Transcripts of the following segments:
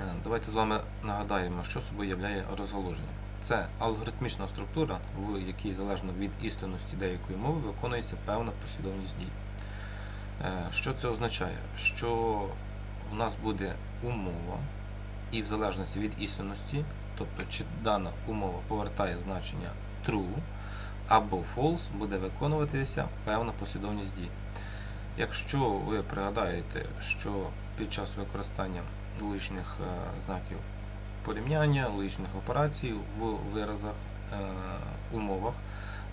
Е, Давайте з вами нагадаємо, що собою являє розгалуження. Це алгоритмічна структура, в якій залежно від істинності деякої мови виконується певна послідовність дій. Е, Що це означає? Що у нас буде умова, і в залежності від істинності, тобто чи дана умова повертає значення true або false, буде виконуватися певна послідовність дій. Якщо ви пригадаєте, що під час використання логічних е, знаків порівняння, логічних операцій в виразах, е, умовах,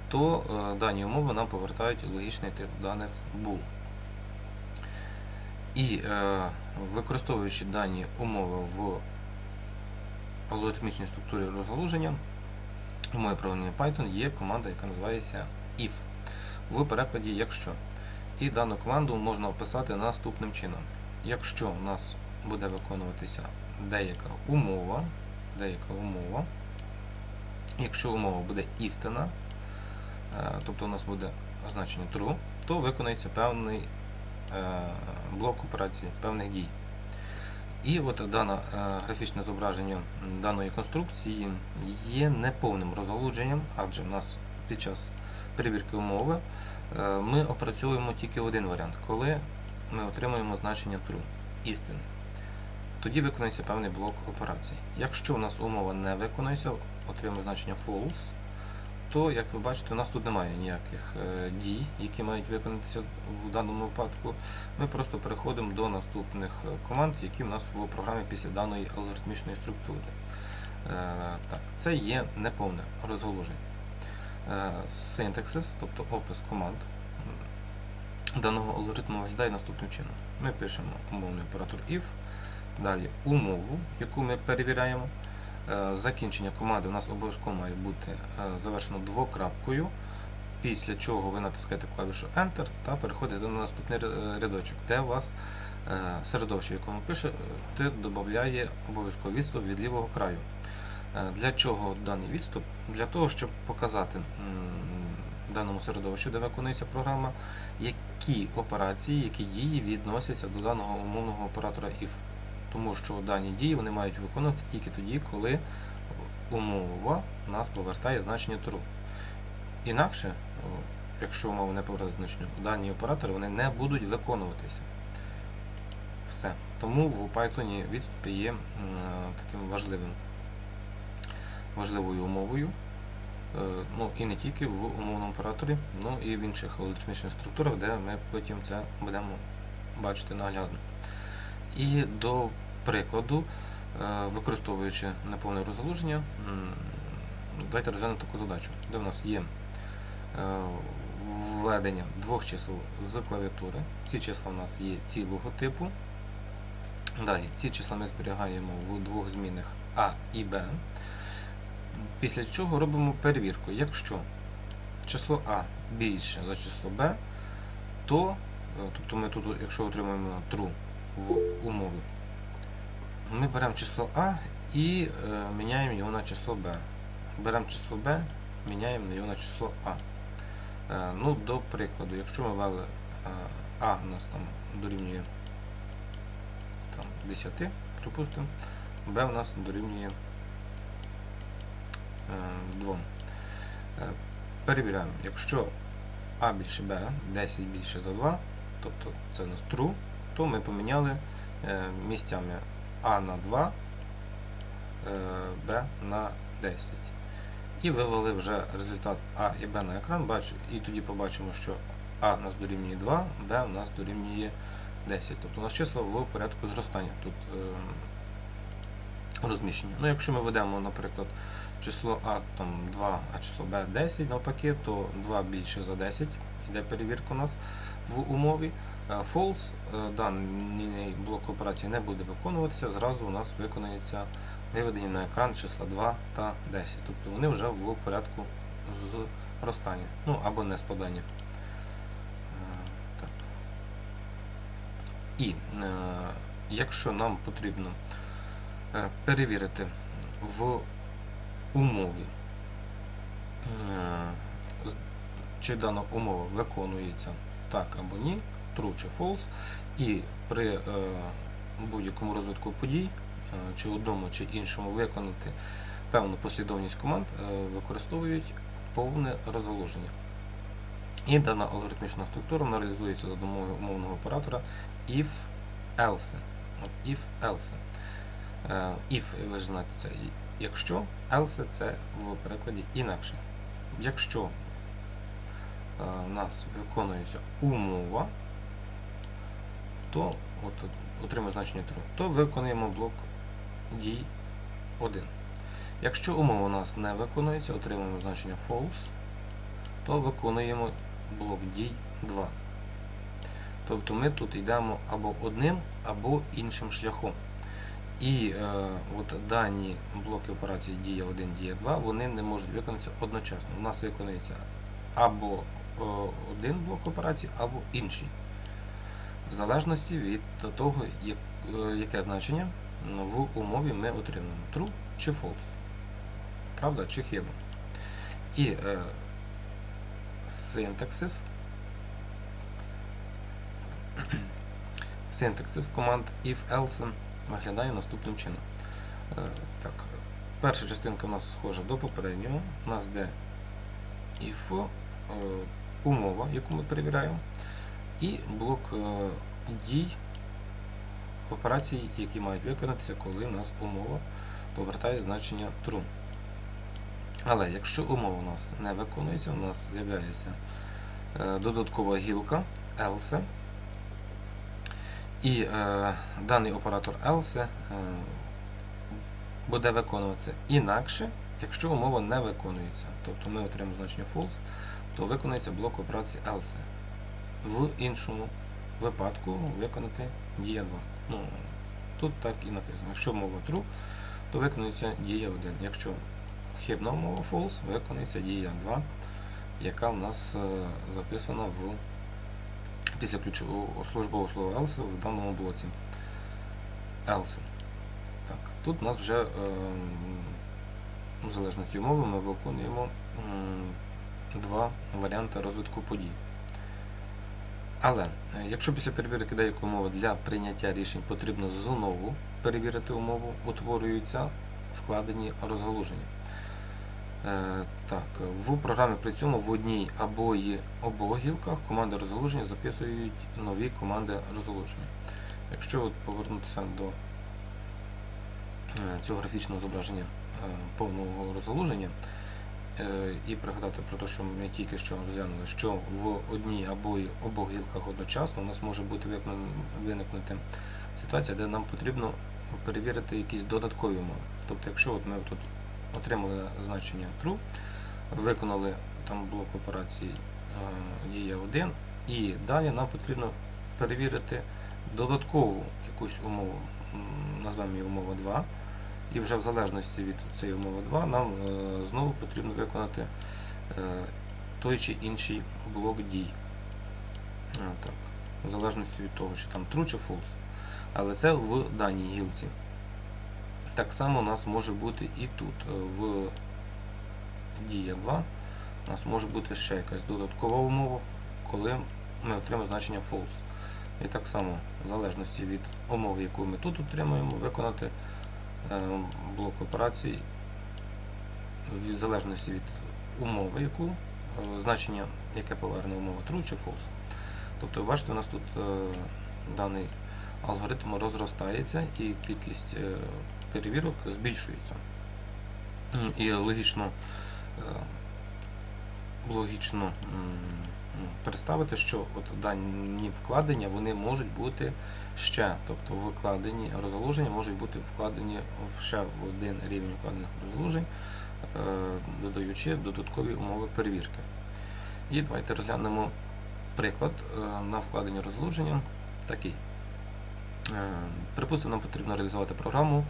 то е, дані умови нам повертають логічний тип даних bool. І використовуючи дані умови в алгоритмічній структурі розгалуження, у моєї програмі Python є команда, яка називається if в перекладі якщо. І дану команду можна описати наступним чином. Якщо у нас буде виконуватися деяка умова, деяка умова, якщо умова буде істина, е, тобто у нас буде значення true, то виконується певний е, блок операцій, певних дій. І от дане графічне зображення даної конструкції є неповним розгалудженням, адже в нас під час перевірки умови е, ми опрацьовуємо тільки один варіант, коли ми отримуємо значення true, істини. Тоді виконується певний блок операцій. Якщо у нас умова не виконується, отримує значення false, то, як ви бачите, у нас тут немає ніяких е, дій, які мають виконатися в даному випадку. Ми просто переходимо до наступних е, команд, які в нас в програмі після даної алгоритмічної структури. Е, Так, це є неповне. Е, Syntaxis, тобто опис команд даного алгоритму виглядає наступним чином. Ми пишемо умовний оператор if, далі умову, яку ми перевіряємо. Е, Закінчення команди у нас обов'язково має бути е, завершено двокрапкою, після чого ви натискаєте клавішу Enter та переходите на наступний рядочок, де у вас е, середовище, в якому пише, те додає обов'язково відступ від лівого краю. Е, Для чого даний відступ? Для того, щоб показати даному середовищу, де виконується програма, які операції, які дії відносяться до даного умовного оператора if. Тому що дані дії вони мають виконуватися тільки тоді, коли умова нас повертає значення true. Інакше, якщо умова не повертає значення, дані оператори вони не будуть виконуватися. Все. Тому в Python відступи є таким важливим, важливою умовою. Е, Ну і не тільки в умовному операторі, ну і в інших алгоритмічних структурах, де ми потім це будемо бачити наглядно. І до прикладу, е, використовуючи неповне розгалуження, давайте розглянемо таку задачу, де в нас є е, введення двох чисел з клавіатури. Ці числа в нас є цілого типу. Далі ці числа ми зберігаємо в двох змінних А і Б. Після чого робимо перевірку. Якщо число А більше за число Б, то, е, тобто ми тут, якщо отримуємо true в умові, ми беремо число А і е, міняємо його на число Б. Беремо число Б, міняємо його на число А. Е, ну, до прикладу, якщо ми ввели е, А у нас там дорівнює там, 10, припустимо, Б у нас дорівнює е, 2. Е, перевіряємо, якщо А більше Б 10 більше за 2, тобто це у нас true, то ми поміняли е, місцями А на 2, е, Б на 10. І вивели вже результат А і Б на екран, і тоді побачимо, що А у нас дорівнює 2, Б у нас дорівнює 10. Тобто у нас числа в порядку зростання тут е, розміщені. Ну, якщо ми ведемо, наприклад, число А там 2, а число Б 10 навпаки, то 2 більше за 10 іде перевірка у нас в умові. Е, False, е, даний блок операції не буде виконуватися, зразу у нас виконується виведення на екран числа 2 та 10. Тобто вони вже в порядку зростання, ну або не спадання. Е, Так. І якщо нам потрібно перевірити в умові, чи дана умова виконується так або ні, true чи false, і при е, будь-якому розвитку подій чи одному, чи іншому виконати певну послідовність команд, е, використовують повне розгалуження. І дана алгоритмічна структура вона реалізується за допомогою умовного оператора if else. If else. Е, If, ви знаєте, це якщо, else це в перекладі інакше. Якщо е, у нас виконується умова, то от, от, отримує значення true, то виконуємо блок дій 1. Якщо умова у нас не виконується, отримуємо значення false, то виконуємо блок дій 2. Тобто ми тут йдемо або одним, або іншим шляхом. І е, от дані блоки операції дія 1, дія 2, вони не можуть виконатися одночасно. У нас виконується або е, один блок операцій, або інший. В залежності від того, е, яке значення в умові ми отримуємо true чи false. Правда чи хіба. І е, синтаксис. Синтаксис команд if else виглядає наступним чином. Е, Так, перша частинка у нас схожа до попереднього. У нас де if е, умова, яку ми перевіряємо, і блок е, дій операцій, які мають виконатися, коли у нас умова повертає значення true. Але якщо умова у нас не виконується, у нас з'являється е, додаткова гілка else. І е, даний оператор else е, буде виконуватися інакше, якщо умова не виконується. Тобто ми отримаємо значення false, то виконується блок операції else. В іншому випадку виконати дія 2. Ну, тут так і написано. Якщо мова true, то виконується дія 1. Якщо хибна умова false, виконується дія 2, яка в нас е, записана в після ключового службового слова else в даному блоці. Else. Так, тут у нас вже е, в залежності умови ми виконуємо м, два варіанти розвитку подій. Але е, якщо після перевірки деякої умови для прийняття рішень потрібно знову перевірити умову, утворюються вкладені розгалуження. Е, Так, в програмі при цьому в одній або й обох гілках команди розгалуження записують нові команди розгалуження. Якщо от повернутися до е, цього графічного зображення повного розгалуження і пригадати про те, що ми тільки що розглянули, що в одній або обох гілках одночасно у нас може бути виникнути ситуація, де нам потрібно перевірити якісь додаткові умови. Тобто, якщо от ми тут отримали значення true, виконали там блок операцій е, дія 1, і далі нам потрібно перевірити додаткову якусь умову, назвемо її умова 2, і вже в залежності від цієї умови 2 нам е, знову потрібно виконати е, той чи інший блок дій. Е, Так, в залежності від того, чи там true чи false. Але це в даній гілці. Так само у нас може бути і тут. В дія 2 у нас може бути ще якась додаткова умова, коли ми отримаємо значення false. І так само, в залежності від умови, яку ми тут отримуємо, виконати блок операцій, в залежності від умови, яку е, значення, яке поверне умова true чи false. Тобто, ви бачите, у нас тут е, даний алгоритм розростається і кількість е, перевірок збільшується. І логічно, е, логічно представити, що от дані вкладення вони можуть бути ще, тобто вкладені розгалуження можуть бути вкладені в ще в один рівень вкладених розгалужень, е, додаючи додаткові умови перевірки. І давайте розглянемо приклад е, на вкладення розгалуження такий. Е, Припустимо, нам потрібно реалізувати програму,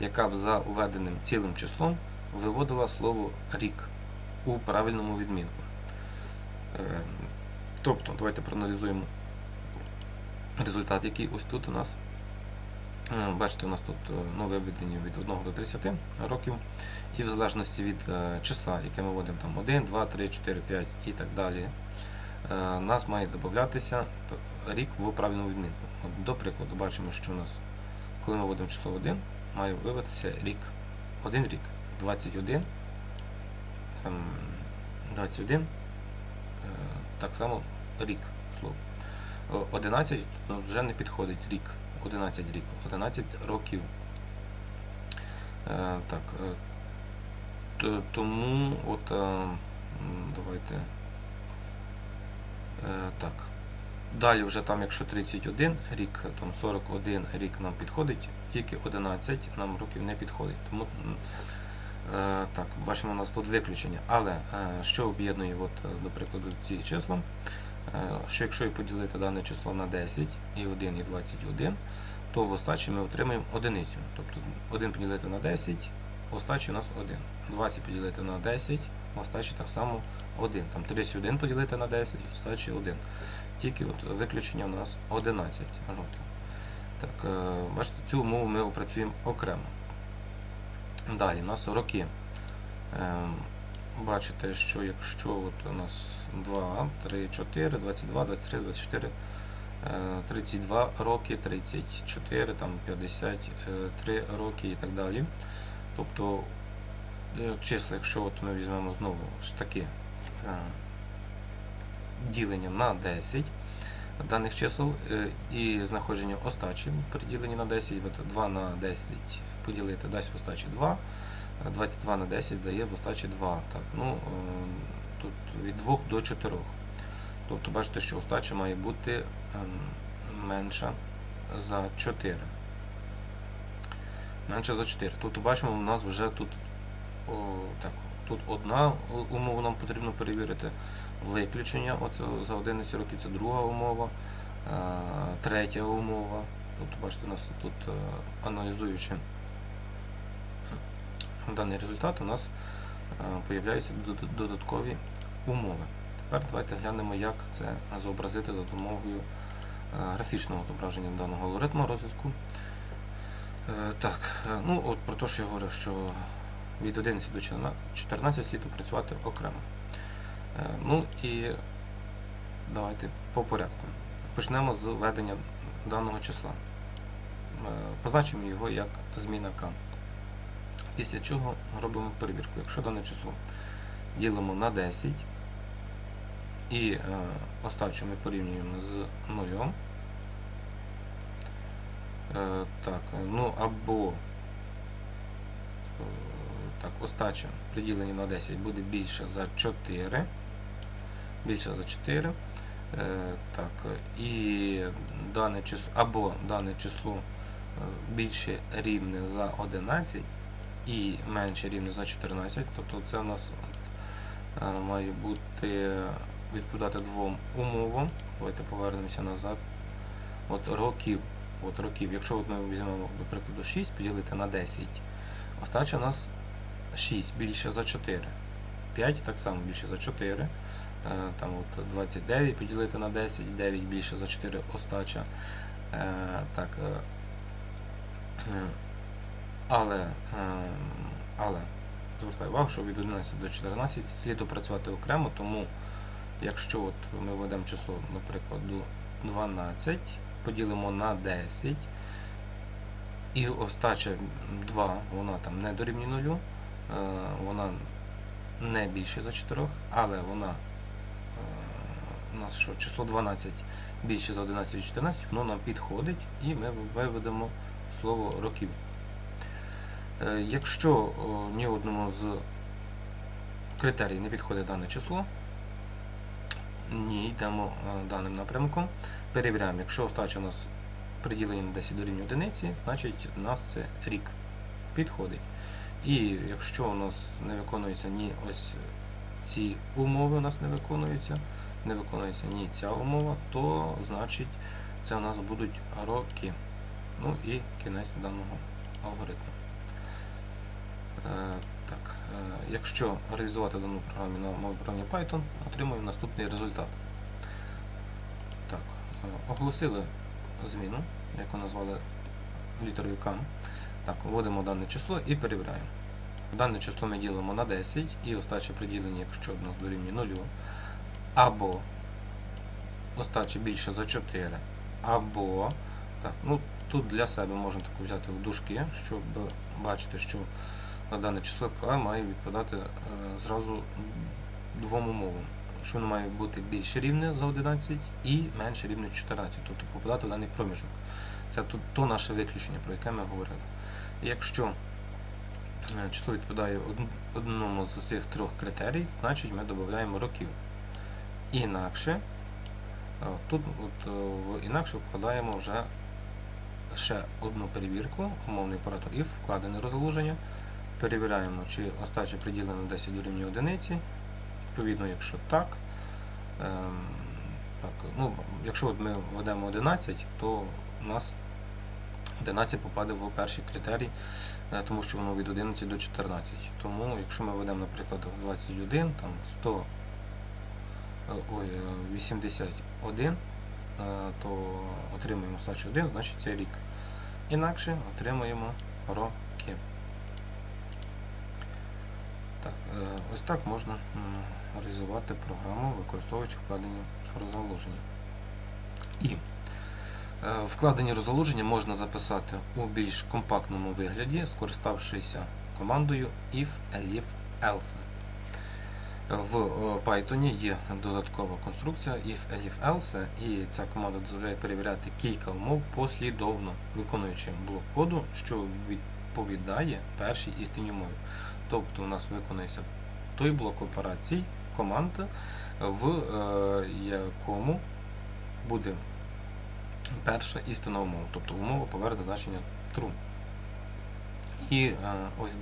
яка б за введеним цілим числом виводила слово рік у правильному відмінку. Е, Тобто, давайте проаналізуємо результат, який ось тут у нас. Е, Бачите, у нас тут е, ну, виведені від 1 до 30 років, і в залежності від е, числа, яке ми вводимо там 1, 2, 3, 4, 5 і так далі, нас має додатися рік в правильному відмінку. До прикладу, бачимо, що у нас, коли ми вводимо число 1, має виявитися рік. Один рік. 21. ем, 21. Так само рік слово. 11 ну, вже не підходить рік. 11 рік. 11 років. Е, Так. е, Тому от е, давайте. Так. Далі вже там, якщо 31 рік, там 41 рік нам підходить, тільки 11 нам років не підходить. Тому так, бачимо, у нас тут виключення. Але е, що об'єднує, от, е, до прикладу, ці числа, е, що якщо і поділити дане число на 10 і 1 і 21, то в остачі ми отримаємо одиницю. Тобто 1 поділити на 10, в остачі у нас 1. 20 поділити на 10, в остачі так само 1. Там 31 поділити на 10, в остачі 1. Тільки от виключення у нас 11 років. Так, е, бачите, цю умову ми опрацюємо окремо. Далі, у нас роки. Е, Бачите, що якщо от у нас 2, 3, 4, 22, 23, 24, е, 32 роки, 34, там 53 роки і так далі. Тобто е, числа, якщо от ми візьмемо знову ж таки е, ділення на 10 даних чисел е, і знаходження остачі при діленні на 10, 2 на 10 поділити дасть в остачі 2, 22 на 10 дає в остачі 2. Так, ну, е, тут від 2 до 4. Тобто бачите, що остача має бути ем, менша за 4. Менше за 4. Тобто бачимо, у нас вже тут о, так, тут одна умова нам потрібно перевірити. Виключення за 11 років це друга умова, е, третя умова. Тобто, бачите, нас тут е, аналізуючи даний результат, у нас е, появляються додаткові умови. Тепер давайте глянемо, як це зобразити за допомогою е, графічного зображення даного алгоритму розв'язку. Е, Так, е, ну от про те, що я говорив, що від 11 до 14 слід опрацювати окремо. Е, Ну і давайте по порядку. Почнемо з введення даного числа. Е, Позначимо його як зміна k. Після чого робимо перевірку. Якщо дане число ділимо на 10 і е, остачу ми порівнюємо з нульом, е, так, ну або так, остача при діленні на 10 буде більше за 4. Більше за 4. Е, так, і дане число, або дане число е, більше рівне за 11 і менше рівне за 14. Тобто це у нас от, е, має бути відповідати двом умовам. Давайте повернемося назад. От років. От років. Якщо от ми візьмемо, до прикладу, 6 поділити на 10, остача у нас 6 більше за 4. 5 так само більше за 4. Е, Там от 29 поділити на 10, 9 більше за 4 остача. Е, Так, е, але, але звертаю увагу, що від 11 до 14 слід опрацювати окремо, тому якщо от ми введемо число, наприклад, до 12, поділимо на 10, і остача 2, вона там не дорівнює нулю, е, вона не більше за 4, але вона у нас що, число 12 більше за 11-14, воно нам підходить і ми виведемо слово років. Е, Якщо ні одному з критерій не підходить дане число, ні, йдемо е, даним напрямком. Перевіряємо, якщо остача у нас приділення на 10 до рівня одиниці, значить у нас це рік підходить. І якщо у нас не виконується ні ось ці умови у нас не виконуються, не виконується ні ця умова, то значить це у нас будуть роки. Ну і кінець даного алгоритму. Е, так, е, якщо реалізувати дану програму на мові програмі Python, отримуємо наступний результат. Так, е, оголосили зміну, яку назвали літерою K. Так, вводимо дане число і перевіряємо. Дане число ми ділимо на 10 і остаче приділення, якщо у нас дорівнює 0, або остаче більше за 4, або так, ну, Тут для себе можна таку взяти в дужки, щоб бачити, що на дане число К має відповідати е, зразу двом умовам. Що воно має бути більше рівне за 11 і менше рівне 14, тобто попадати в даний проміжок. Це то, то наше виключення, про яке ми говорили. Якщо е, число відповідає одному з цих трьох критерій, значить ми додаємо років. Інакше, е, тут от, е, інакше вкладаємо вже ще одну перевірку, умовний оператор if, вкладене розгалуження. Перевіряємо, чи остача приділена 10 дорівнює одиниці. Відповідно, якщо так, ем, так ну, якщо от ми введемо 11, то у нас 11 попаде в перший критерій, е, тому що воно від 11 до 14. Тому, якщо ми введемо, наприклад, 21, там 100, е, ой, е, 81, е, то отримуємо остачу 1, значить це рік. Інакше отримуємо роки. Так, е, ось так можна реалізувати програму, використовуючи вкладені розгалуження. І е, вкладені розгалуження можна записати у більш компактному вигляді, скориставшися командою if, elif, else. В е, Python є додаткова конструкція if, elif, else, і ця команда дозволяє перевіряти кілька умов послідовно, виконуючи блок коду, що відповідає першій істинній умові. Тобто у нас виконується той блок операцій команд, в е, якому буде перша істинна умова, тобто умова поверне значення true. І е, ось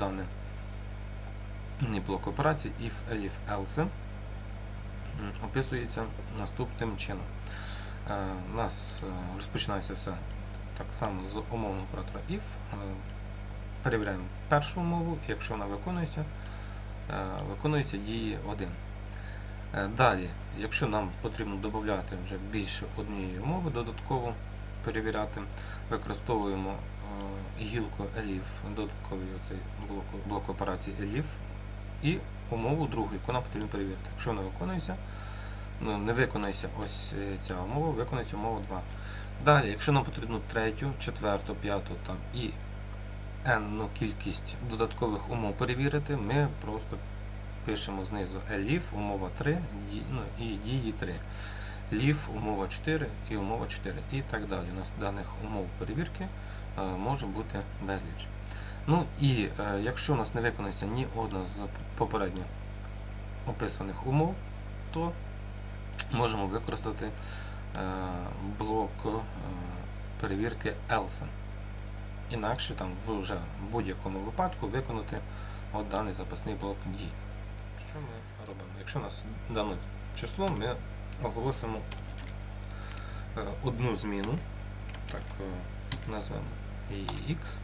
даний блок операцій if, elif, else описується наступним чином. Е, У нас е, розпочинається все так само з умовного оператора if. Е, Перевіряємо першу умову, і якщо вона виконується, виконується дії 1. Е, Далі, якщо нам потрібно додати вже більше однієї умови, додатково перевіряти, використовуємо гілку elif, додатковий оцей блок, блок операції elif, і умову другу, яку нам потрібно перевірити. Якщо вона виконується, ну, не виконується ось е, ця умова, виконується умова 2. Далі, якщо нам потрібно третю, четверту, п'яту там, і n кількість додаткових умов перевірити, ми просто пишемо знизу elif, умова 3 ді- ну, і дії 3. Leaf, умова 4 і умова 4 і так далі. У нас даних умов перевірки е, може бути безліч. Ну і е, якщо у нас не виконується ні одна з попередньо описаних умов, то можемо використати е, блок е, перевірки else. Інакше там в вже будь-якому випадку виконати от даний запасний блок дій. Що ми робимо? Якщо у нас дане число, ми оголосимо одну зміну, так назвемо її x.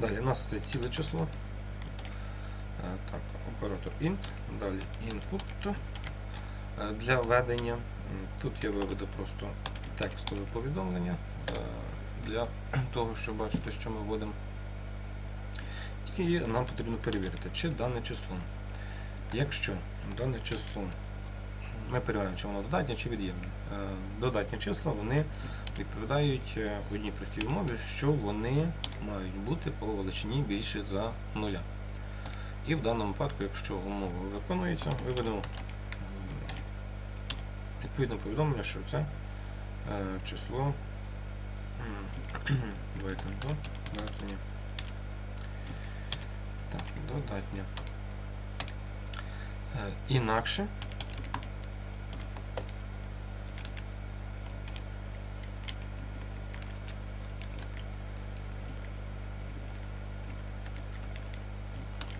Далі у нас це ціле число. Е, Так, оператор int, далі input е, для введення. Тут я виведу просто текстове повідомлення е, для того, щоб бачити, що ми вводимо. І нам потрібно перевірити, чи дане число. Якщо дане число, ми перевіряємо, чи воно додатнє чи від'ємне. Е, Додатні числа вони відповідають е, одній простій умові, що вони мають бути по величині більше за нуля. І в даному випадку, якщо умова виконується, виведемо відповідне повідомлення, що це е, число давайте додатнє. Так, додатнє. Е, Інакше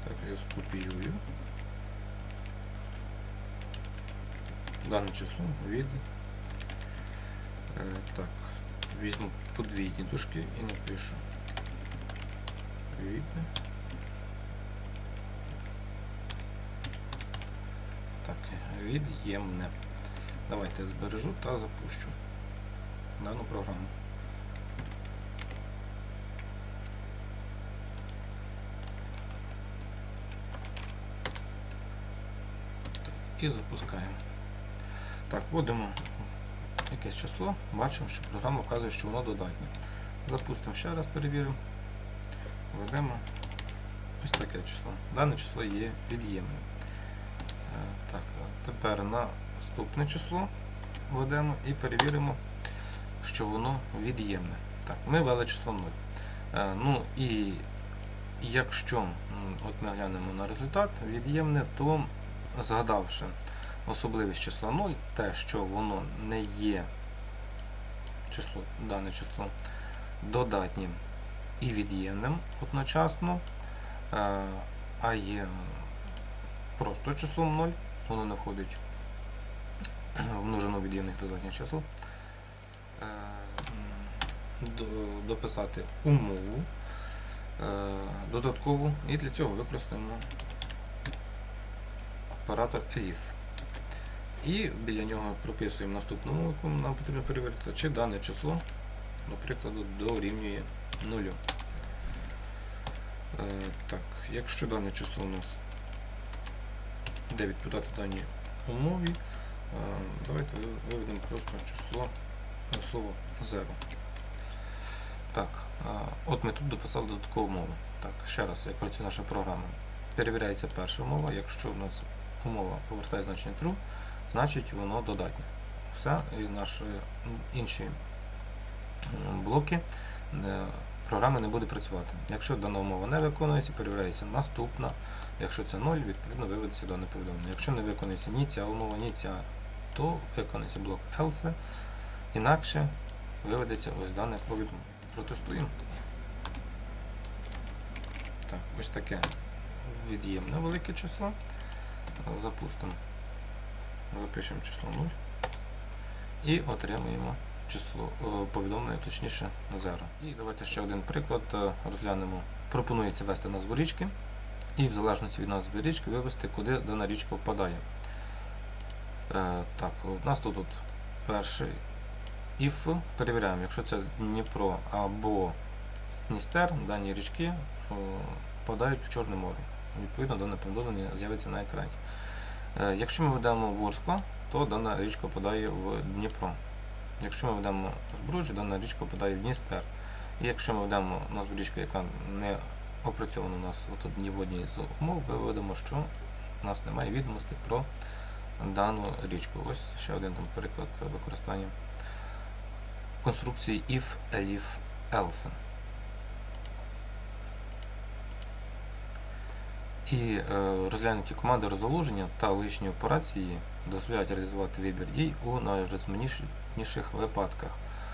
Так, я скопіюю. Дане число від. Е, так, візьму подвійні дужки і напишу від. Так, від'ємне. Давайте збережу та запущу дану програму. І запускаємо. Так, вводимо якесь число, бачимо, що програма вказує, що воно додатнє. Запустимо ще раз, перевіримо. Введемо ось таке число. Дане число є від'ємним. Е, Так, тепер наступне число введемо і перевіримо, що воно від'ємне. Так, ми ввели число 0. Е, Ну і якщо от ми глянемо на результат від'ємне, то згадавши особливість числа 0, те, що воно не є число, дане число додатнім і від'ємним одночасно, е, а є просто числом 0, воно не входить в множину від'ємних додатніх чисел. Е, Дописати умову е, додаткову і для цього використаємо оператор elif. І біля нього прописуємо наступну умову, яку нам потрібно перевірити, чи дане число, до прикладу, дорівнює нулю. Е, так, якщо дане число у нас де відповідати даній умові, е, давайте виведемо просто число слово 0. Так, е, от ми тут дописали додаткову мову. Так, ще раз, як працює наша програма. Перевіряється перша умова, якщо у нас умова повертає значення true, значить воно додатнє. Все, і наші інші блоки е, програми не буде працювати. Якщо дана умова не виконується, перевіряється наступна. Якщо це 0, відповідно виведеться дане повідомлення. Якщо не виконується ні ця умова, ні ця, то виконується блок else, інакше виведеться ось дане повідомлення. Протестуємо. Так, ось таке від'ємне велике число. Запустимо. Запишемо число 0 і отримуємо число е, повідомлення, точніше 0. І давайте ще один приклад е, розглянемо. Пропонується ввести назву річки і в залежності від назви річки вивести, куди дана річка впадає. Е, Так, у нас тут от перший if. Перевіряємо, якщо це Дніпро або Дністер, дані річки е, впадають в Чорне море. Відповідно, дане повідомлення з'явиться на екрані. Е, Якщо ми ведемо Ворскла, то дана річка впадає в Дніпро. Якщо ми ведемо Збруч, дана річка впадає в Дністер. І якщо ми ведемо назву річки, яка не опрацьована у нас тут ні в одній з умов, ми виведемо, що у нас немає відомостей про дану річку. Ось ще один там приклад використання конструкції if, elif, else. І е, розглянуті команди розгалуження та логічні операції дозволяють реалізувати вибір дій у найрозмінніших випадках.